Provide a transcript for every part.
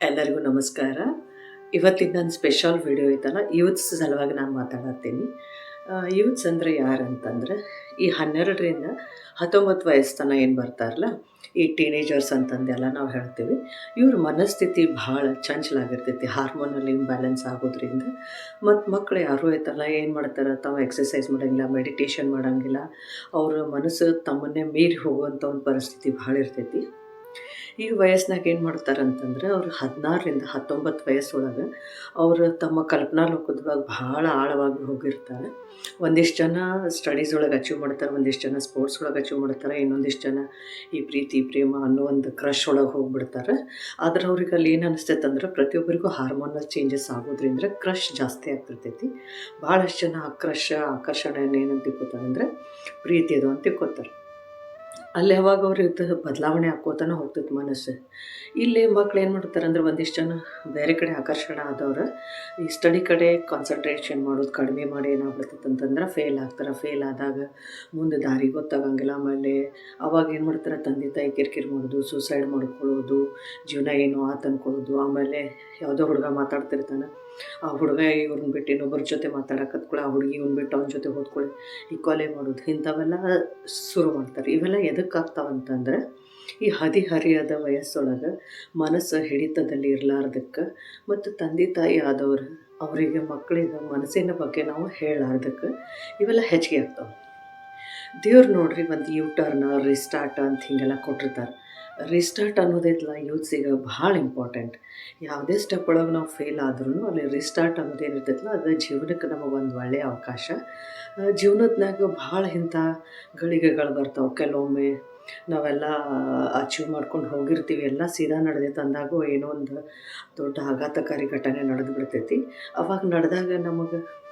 ಎಲ್ಲರಿಗೂ ನಮಸ್ಕಾರ. ಇವತ್ತಿನ ನನ್ನ ಸ್ಪೆಷಲ್ ವಿಡಿಯೋ ಐತಲ್ಲ ಯೂತ್ಸ್ ಸಲುವಾಗಿ ನಾನು ಮಾತಾಡತ್ತೀನಿ ಯೂತ್ಸ್ ಅಂದರೆ ಯಾರಂತಂದ್ರೆ, ಈ ಹನ್ನೆರಡರಿಂದ ಹತ್ತೊಂಬತ್ತು ವಯಸ್ಸು ತನಕ ಏನು ಬರ್ತಾರಲ್ಲ, ಈ ಟೀನೇಜರ್ಸ್ ಅಂತಂದೆಲ್ಲ ನಾವು ಹೇಳ್ತೀವಿ. ಇವ್ರ ಮನಸ್ಥಿತಿ ಭಾಳ ಚಂಚಲಾಗಿರ್ತೈತಿ ಹಾರ್ಮೋನಲ್ಲಿ ಇಂಬ್ಯಾಲೆನ್ಸ್ ಆಗೋದ್ರಿಂದ. ಮತ್ತು ಮಕ್ಕಳು ಯಾರೂ ಐತಲ್ಲ, ಏನು ಮಾಡ್ತಾರೆ, ತಾವು ಎಕ್ಸಸೈಸ್ ಮಾಡೋಂಗಿಲ್ಲ ಮೆಡಿಟೇಷನ್ ಮಾಡೋಂಗಿಲ್ಲ. ಅವ್ರ ಮನಸ್ಸು ತಮ್ಮನ್ನೇ ಮೀರಿ ಹೋಗುವಂಥ ಒಂದು ಪರಿಸ್ಥಿತಿ ಭಾಳ ಇರ್ತೈತಿ. ಈ ವಯಸ್ಸಿನಾಗ ಏನು ಮಾಡ್ತಾರೆ ಅಂತಂದ್ರೆ ಅವ್ರು ಹದಿನಾರರಿಂದ ಹತ್ತೊಂಬತ್ತು ವಯಸ್ಸೊಳಗೆ ಅವರು ತಮ್ಮ ಕಲ್ಪನಾ ಲೋಕದೊಳಗೆ ಭಾಳ ಆಳವಾಗಿ ಹೋಗಿರ್ತಾರೆ. ಒಂದಿಷ್ಟು ಜನ ಸ್ಟಡೀಸ್ ಒಳಗೆ ಅಚೀವ್ ಮಾಡ್ತಾರೆ, ಒಂದಿಷ್ಟು ಜನ ಸ್ಪೋರ್ಟ್ಸ್ ಒಳಗೆ ಅಚೀವ್ ಮಾಡ್ತಾರೆ, ಇನ್ನೊಂದಿಷ್ಟು ಜನ ಈ ಪ್ರೀತಿ, ಪ್ರೇಮ ಅನ್ನೋ ಒಂದು ಕ್ರಶ್ ಒಳಗೆ ಹೋಗ್ಬಿಡ್ತಾರೆ. ಆದ್ರೆ ಅವ್ರಿಗೆ ಅಲ್ಲಿ ಏನು ಅನಿಸ್ತೈತೆ ಅಂದ್ರೆ ಪ್ರತಿಯೊಬ್ಬರಿಗೂ ಹಾರ್ಮೋನಲ್ ಚೇಂಜಸ್ ಆಗೋದ್ರಿಂದ ಕ್ರಶ್ ಜಾಸ್ತಿ ಆಗ್ತಿರ್ತೈತಿ. ಭಾಳಷ್ಟು ಜನ ಆ ಕ್ರಶ್ ಆಕರ್ಷಣೆಯನ್ನು ಏನಂತ ತಿಳ್ಕೊತಾರೆ ಅಂದರೆ ಪ್ರೀತಿ ಅದು ಅಂತ ತಿಳ್ಕೊತಾರೆ. ಅಲ್ಲಿ ಯಾವಾಗ ಅವ್ರ ಬದಲಾವಣೆ ಆಕ್ಕೋತಾನೆ ಹೋಗ್ತೈತೆ ಮನಸ್ಸು. ಇಲ್ಲಿ ಮಕ್ಳು ಏನು ಮಾಡ್ತಾರೆ ಅಂದ್ರೆ ಒಂದಿಷ್ಟು ಜನ ಬೇರೆ ಕಡೆ ಆಕರ್ಷಣೆ ಆದವ್ರು, ಈ ಸ್ಟಡಿ ಕಡೆ ಕಾನ್ಸಂಟ್ರೇಷನ್ ಮಾಡೋದು ಕಡಿಮೆ ಮಾಡಿ ಏನಾಗ್ಬಿಡ್ತೈತೆ ಅಂತಂದ್ರೆ ಫೇಲ್ ಆಗ್ತಾರೆ. ಫೇಲ್ ಆದಾಗ ಮುಂದೆ ದಾರಿ ಗೊತ್ತಾಗಂಗಿಲ್ಲ. ಆಮೇಲೆ ಅವಾಗ ಏನು ಮಾಡ್ತಾರೆ? ತಂದೆ ತಾಯಿ ಕಿರಿಕಿರಿ ಮಾಡೋದು ಸೂಸೈಡ್ ಮಾಡ್ಕೊಳ್ಳೋದು, ಜೀವನ ಏನು ಆತ ಅನ್ಕೊಳ್ಳೋದು. ಆಮೇಲೆ ಯಾವುದೋ ಹುಡುಗ ಮಾತಾಡ್ತಿರ್ತಾನೆ. ಆ ಹುಡುಗ ಇವ್ರನ್ನ ಬಿಟ್ಟು ಇನ್ನೊಬ್ಬರ ಜೊತೆ ಮಾತಾಡಕತ್ಕೊಳ್ಳಿ ಆ ಹುಡುಗಿ ಇವ್ನ ಬಿಟ್ಟು ಅವನ ಜೊತೆ ಓದ್ಕೊಳ್ಳಿ ಈ ಕೊಲೆ ಮಾಡೋದು, ಇಂಥವೆಲ್ಲ ಶುರು ಮಾಡ್ತಾರೆ. ಇವೆಲ್ಲ ಎದಕ್ಕೆ ಆಗ್ತಾವಂತಂದ್ರೆ ಈ ಹದಿಹರಿಯದ ವಯಸ್ಸೊಳಗೆ ಮನಸ್ಸು ಹಿಡಿತದಲ್ಲಿ ಇರಲಾರ್ದಕ್ಕೆ ಮತ್ತು ತಂದೆ ತಾಯಿ ಆದವರು ಅವರಿಗೆ ಮಕ್ಕಳಿಗೆ ಮನಸ್ಸಿನ ಬಗ್ಗೆ ನಾವು ಹೇಳಲಾರ್ದಕ್ಕೆ ಇವೆಲ್ಲ ಹೆಚ್ಚಿಗೆ ಆಗ್ತಾವೆ. ದೇವ್ರು ನೋಡ್ರಿ ಒಂದು ಯೂ ಟರ್ನ್ ರಿಸ್ಟಾರ್ಟ್ ಅಂತ ಹಿಂಗೆಲ್ಲ ಕೊಟ್ಟಿರ್ತಾರೆ. ರಿಸ್ಟಾರ್ಟ್ ಅನ್ನೋದೈತಲ್ಲ ಯೂತ್ಸಿಗೆ ಭಾಳ ಇಂಪಾರ್ಟೆಂಟ್. ಯಾವುದೇ ಸ್ಟೆಪ್ ಒಳಗೆ ನಾವು ಫೇಲ್ ಆದ್ರೂ ಅಲ್ಲಿ ರಿಸ್ಟಾರ್ಟ್ ಅನ್ನೋದು ಏನಿರ್ತೈತಲ್ಲ ಅದು ಜೀವನಕ್ಕೆ ನಮಗೆ ಒಂದು ಒಳ್ಳೆಯ ಅವಕಾಶ. ಜೀವನದ್ನಾಗ ಭಾಳ ಇಂಥ ಗಳಿಗೆಗಳು ಬರ್ತಾವೆ. ಕೆಲವೊಮ್ಮೆ ನಾವೆಲ್ಲ ಅಚೀವ್ ಮಾಡ್ಕೊಂಡು ಹೋಗಿರ್ತೀವಿ, ಎಲ್ಲ ಸೀದಾ ನಡೆದೈತೆ ತಂದಾಗ ಏನೋ ಒಂದು ದೊಡ್ಡ ಆಘಾತಕಾರಿ ಘಟನೆ ನಡೆದು ಬಿಡ್ತೈತಿ. ಅವಾಗ ನಡೆದಾಗ ನಮಗೆ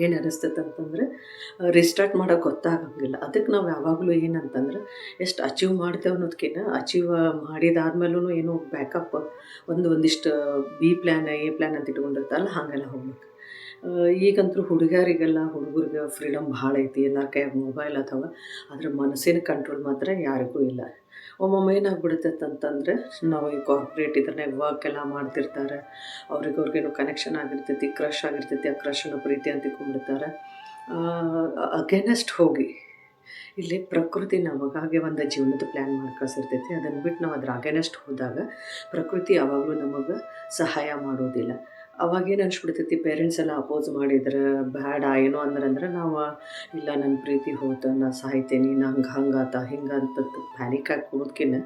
ಏನು ಅನಿಸ್ತೈತೆ ಅಂತಂದರೆ ರಿಸ್ಟಾರ್ಟ್ ಮಾಡೋಕೆ ಗೊತ್ತಾಗಂಗಿಲ್ಲ. ಅದಕ್ಕೆ ನಾವು ಯಾವಾಗಲೂ ಏನಂತಂದ್ರೆ, ಎಷ್ಟು ಅಚೀವ್ ಮಾಡ್ತೇವೆ ಅನ್ನೋದಕ್ಕಿಂತ ಅಚೀವ್ ಮಾಡಿದಾದ್ಮೇಲೂ ಏನೋ ಬ್ಯಾಕಪ್ ಒಂದು ಒಂದಿಷ್ಟು ಬಿ ಪ್ಲ್ಯಾನ್ ಎ ಪ್ಲ್ಯಾನ್ ಅಂತ ಇಟ್ಕೊಂಡಿರ್ತಾರಲ್ಲ, ಹಾಗೆಲ್ಲ ಹೋಗ್ಬೇಕು. ಈಗಂತೂ ಹುಡುಗರಿಗೆಲ್ಲ ಹುಡುಗರಿಗೆ ಫ್ರೀಡಮ್ ಭಾಳ ಐತಿ. ಎಲ್ಲ ಕೈಯಾಗ ಮೊಬೈಲ್ ಅಥವಾ ಅದರ ಮನಸ್ಸಿನ ಕಂಟ್ರೋಲ್ ಮಾತ್ರ ಯಾರಿಗೂ ಇಲ್ಲ. ಒಮ್ಮೊಮ್ಮೆ ಏನಾಗ್ಬಿಡುತ್ತೆ ಅಂತಂದರೆ, ನಾವು ಈ ಕಾರ್ಪೊರೇಟ್ ಇದ್ರೆ ವರ್ಕ್ ಎಲ್ಲ ಮಾಡ್ತಿರ್ತಾರೆ. ಅವ್ರಿಗೆ ಅವ್ರಿಗೇನು ಕನೆಕ್ಷನ್ ಆಗಿರ್ತೈತಿ ಕ್ರಶ್ ಆಗಿರ್ತೈತಿ, ಆ ಕ್ರಶನ್ನು ಪ್ರೀತಿ ಅಂತ ತಿಳ್ಕೊಂಡ್ಬಿಡ್ತಾರೆ ಅಗೇನೆಸ್ಟ್ ಹೋಗಿ, ಇಲ್ಲಿ ಪ್ರಕೃತಿ ನಮಗಾಗೆ ಒಂದು ಜೀವನದ ಪ್ಲ್ಯಾನ್ ಮಾಡಿ ಕಳ್ಸಿರ್ತೈತಿ ಅದನ್ನು ಬಿಟ್ಟು ನಾವು ಅದ್ರ ಅಗೇನೆಸ್ಟ್ ಹೋದಾಗ ಪ್ರಕೃತಿ ಯಾವಾಗಲೂ ನಮಗೆ ಸಹಾಯ ಮಾಡೋದಿಲ್ಲ. ಅವಾಗೇನು ಅನ್ಸ್ಬಿಡ್ತೈತಿ ಪೇರೆಂಟ್ಸ್ ಎಲ್ಲ ಅಪೋಸ್ ಮಾಡಿದ್ರೆ ಬ್ಯಾಡ, ಏನೋ ಅಂದ್ರೆ ನಾವು, ಇಲ್ಲ ನನ್ನ ಪ್ರೀತಿ ಹೋತ, ನಾ ಸಾಯ್ತೇನೆ ಹಂಗಾತ, ಹಿಂಗೆ ಅಂತ ಪ್ಯಾನಿಕ್ ಆಗಿ ಕೊಡೋದ್ಕಿನ್ನ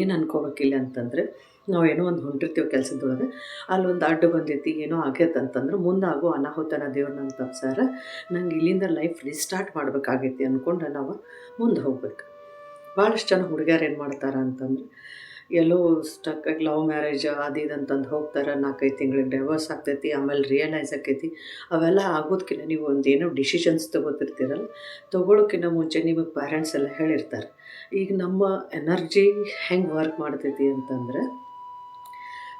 ಏನು ಅನ್ಕೋಬೇಕಿಲ್ಲ ಅಂತಂದರೆ, ನಾವು ಏನೋ ಒಂದು ಹೊಂಟಿರ್ತೀವಿ ಕೆಲಸದೊಳಗೆ, ಅಲ್ಲೊಂದು ಅಡ್ಡ ಬಂದೈತಿ, ಏನೋ ಆಗೈತೆ ಅಂತಂದ್ರೆ ಮುಂದಾಗೋ ಅನಾಹುತನ ದೇವ್ರ ನಂಗೆ ತಪ್ಸಾರ, ನಂಗೆ ಇಲ್ಲಿಂದ ಲೈಫ್ ರಿಸ್ಟಾರ್ಟ್ ಮಾಡಬೇಕಾಗೈತಿ ಅಂದ್ಕೊಂಡು ನಾವು ಮುಂದೆ ಹೋಗ್ಬೇಕು. ಭಾಳಷ್ಟು ಜನ ಹುಡುಗ್ಯಾರು ಏನು ಮಾಡ್ತಾರೆ ಅಂತಂದ್ರೆ ಎಲ್ಲೋ ಸ್ಟಕ್ಕಾಗಿ ಲವ್ ಮ್ಯಾರೇಜ್ ಅದು ಇದು ಅಂತಂದು ಹೋಗ್ತಾರೆ, ನಾಲ್ಕೈದು ತಿಂಗಳಿಗೆ ಡೈವರ್ಸ್ ಆಗ್ತೈತಿ, ಆಮೇಲೆ ರಿಯಲೈಸ್ ಆಕೈತಿ. ಅವೆಲ್ಲ ಆಗೋದಕ್ಕಿಂತ ನೀವು ಒಂದು ಏನೋ ಡಿಸಿಷನ್ಸ್ ತೊಗೋತಿರ್ತೀರಲ್ಲ ತೊಗೊಳೋಕ್ಕಿಂತ ಮುಂಚೆ ನಿಮಗೆ ಪ್ಯಾರೆಂಟ್ಸ್ ಎಲ್ಲ ಹೇಳಿರ್ತಾರೆ. ಈಗ ನಮ್ಮ ಎನರ್ಜಿ ಹೆಂಗೆ ವರ್ಕ್ ಮಾಡ್ತೈತಿ ಅಂತಂದ್ರೆ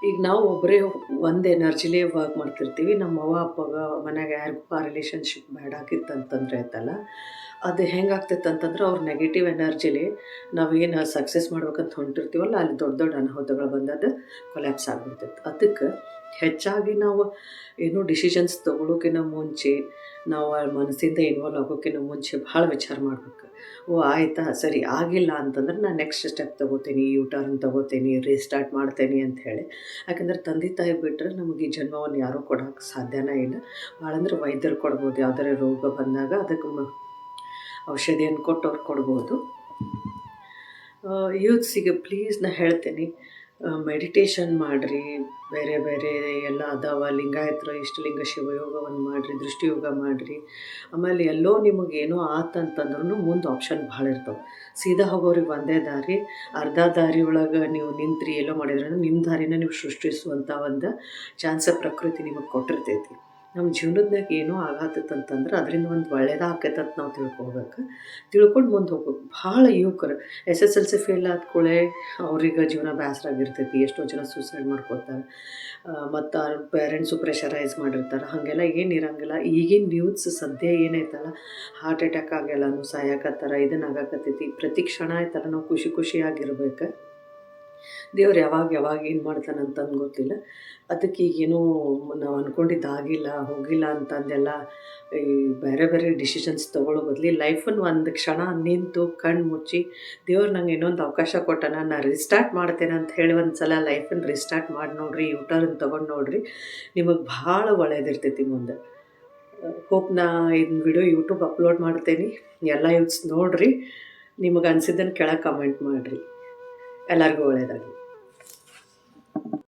ಈಗ ನಾವು ಒಬ್ಬರೇ ಒಂದು ಎನರ್ಜಿಲೇ ವರ್ಕ್ ಮಾಡ್ತಿರ್ತೀವಿ. ನಮ್ಮ ಅವ್ವ, ಅಪ್ಪಗ, ಮನ್ಯಾಗ ಯಾರಿಗೂ ರಿಲೇಷನ್ಶಿಪ್ ಅಂತಂದ್ರೆ ಆಯ್ತಲ್ಲ. ಅದು ಹೆಂಗೆ ಆಗ್ತೈತೆ ಅಂತಂದ್ರೆ ಅವ್ರ ನೆಗೆಟಿವ್ ಎನರ್ಜಿಲಿ ನಾವೇನು ಸಕ್ಸಸ್ ಮಾಡ್ಬೇಕಂತ ಹೊಂಟಿರ್ತೀವಲ್ಲ, ಅಲ್ಲಿ ದೊಡ್ಡ ದೊಡ್ಡ ಅನಾಹುತಗಳು ಬಂದದ್ದು ಕೊಲ್ಯಾಪ್ಸ್ ಆಗಿಬಿಡ್ತೈತೆ ಅದಕ್ಕೆ ಹೆಚ್ಚಾಗಿ ನಾವು ಏನೋ ಡಿಸಿಷನ್ಸ್ ತೊಗೊಳೋಕಿನ್ನ ಮುಂಚೆ, ನಾವು ಮನಸ್ಸಿಂದ ಇನ್ವಾಲ್ವ್ ಆಗೋಕ್ಕಿಂತ ಮುಂಚೆ ಭಾಳ ವಿಚಾರ ಮಾಡ್ಬೇಕು. ಓ, ಆಯಿತಾ? ಸರಿ, ಆಗಿಲ್ಲ ಅಂತಂದ್ರೆ ನಾನು ನೆಕ್ಸ್ಟ್ ಸ್ಟೆಪ್ ತೊಗೋತೀನಿ ಯೂ ಟರ್ನ್ ತೊಗೋತೀನಿ ರೀಸ್ಟಾರ್ಟ್ ಮಾಡ್ತೇನೆ ಅಂತ ಹೇಳಿ. ಯಾಕಂದ್ರೆ ತಂದೆ ತಾಯಿ ಬಿಟ್ಟರೆ ನಮಗೆ ಈ ಜನ್ಮವನ್ನು ಯಾರೂ ಕೊಡೋಕೆ ಸಾಧ್ಯನೇ ಇಲ್ಲ. ಭಾಳ ಅಂದ್ರೆ ವೈದ್ಯರು ಕೊಡ್ಬೋದು, ಯಾವ್ದಾರ ರೋಗ ಬಂದಾಗ ಅದಕ್ಕೆ ಔಷಧಿಯನ್ನು ಕೊಟ್ಟು ಅವ್ರು ಕೊಡ್ಬೋದು ಯೂತ್ಸಿಗೆ ಪ್ಲೀಸ್ ನಾ ಹೇಳ್ತೀನಿ. ಮೆಡಿಟೇಷನ್ ಮಾಡಿರಿ, ಬೇರೆ ಬೇರೆ ಎಲ್ಲ ಅದಾವ, ಲಿಂಗಾಯತರು ಇಷ್ಟಲಿಂಗ ಶಿವಯೋಗವನ್ನು ಮಾಡಿರಿ ದೃಷ್ಟಿಯೋಗ ಮಾಡಿರಿ. ಆಮೇಲೆ ಎಲ್ಲೋ ನಿಮಗೇನೋ ಆತಂತಂದ್ರೂ ಮುಂದೆ ಆಪ್ಷನ್ ಭಾಳ ಇರ್ತವೆ. ಸೀದಾ ಹೋಗೋರಿಗೆ ಒಂದೇ ದಾರಿ, ಅರ್ಧ ದಾರಿ ಒಳಗೆ ನೀವು ನಿಂತ್ರಿ ಎಲ್ಲೋ ಮಾಡಿದ್ರೆ ನಿಮ್ಮ ದಾರಿನ ನೀವು ಸೃಷ್ಟಿಸುವಂಥ ಒಂದು ಚಾನ್ಸ ಪ್ರಕೃತಿ ನಿಮಗೆ ಕೊಟ್ಟಿರ್ತೈತಿ. ನಮ್ಮ ಜೀವನದಾಗ ಏನೋ ಆಗತ್ತಂತಂದ್ರೆ ಅದರಿಂದ ಒಂದು ಒಳ್ಳೇದಾಗತ್ತೆ ಅಂತ ನಾವು ತಿಳ್ಕೊಬೇಕು ತಿಳ್ಕೊಂಡು ಮುಂದೆ ಹೋಗ್ಬೇಕು. ಭಾಳ ಯುವಕರು, S S L C fail ಕೂಡಲೇ ಅವ್ರಿಗೆ ಜೀವನ ಬೇಸರ ಆಗಿರ್ತೈತಿ. ಎಷ್ಟೋ ಜನ ಸೂಸೈಡ್ ಮಾಡ್ಕೋತಾರೆ ಮತ್ತು ಅವ್ರ ಪೇರೆಂಟ್ಸು ಪ್ರೆಷರೈಸ್ ಮಾಡಿರ್ತಾರೆ. ಹಾಗೆಲ್ಲ ಏನು ಇರಂಗಿಲ್ಲ. ಈಗಿನ ನ್ಯೂಸ್ ಸದ್ಯ ಏನೈತಲ್ಲ ಹಾರ್ಟ್ ಅಟ್ಯಾಕ್ ಆಗೆಲ್ಲನೂ ಸಾಯಕತ್ತಾರ ಇದನ್ನು ಆಗಾಕತ್ತೈತಿ. ಪ್ರತಿ ಕ್ಷಣ ಆಯ್ತಲ್ಲ, ನಾವು ಖುಷಿ ಖುಷಿಯಾಗಿರ್ಬೇಕು ದೇವ್ರು ಯಾವಾಗ ಯಾವಾಗ ಏನು ಮಾಡ್ತಾನೆ ಅಂತಂದು ಗೊತ್ತಿಲ್ಲ. ಅದಕ್ಕೆ ಈಗೇನೋ ನಾವು ಅಂದ್ಕೊಂಡಿದ್ದು ಆಗಿಲ್ಲ ಹೋಗಿಲ್ಲ ಅಂತಂದೆಲ್ಲ ಈ ಬೇರೆ ಬೇರೆ ಡಿಸಿಷನ್ಸ್ ತೊಗೊಳ್ಳೋ ಬದಲಿ ಲೈಫನ್ನು ಒಂದು ಕ್ಷಣ ನಿಂತು ಕಣ್ಣು ಮುಚ್ಚಿ, ದೇವ್ರು ನಂಗೆ ಇನ್ನೊಂದು ಅವಕಾಶ ಕೊಟ್ಟಾನ ನಾನು ರಿಸ್ಟಾರ್ಟ್ ಮಾಡ್ತೇನೆ ಅಂತ ಹೇಳಿ ಒಂದು ಸಲ ಲೈಫನ್ನು ರಿಸ್ಟಾರ್ಟ್ ಮಾಡಿ ನೋಡ್ರಿ ಯೂಟರ್ನ್ ತೊಗೊಂಡು ನೋಡ್ರಿ, ನಿಮಗೆ ಭಾಳ ಒಳ್ಳೇದಿರ್ತೈತಿ ಮುಂದೆ. ಹೋಪ್ ನಾ ಇದನ್ನ ವಿಡಿಯೋ ಯೂಟ್ಯೂಬ್ ಅಪ್ಲೋಡ್ ಮಾಡ್ತೇನೆ, ಎಲ್ಲ ಯೂಸ್ ನೋಡಿರಿ, ನಿಮಗೆ ಅನಿಸಿದ್ದನ್ನು ಕೆಳಗೆ ಕಮೆಂಟ್ ಮಾಡಿರಿ. ಎಲ್ಲರಿಗೂ ಒಳ್ಳೆಯದಾಗಲಿ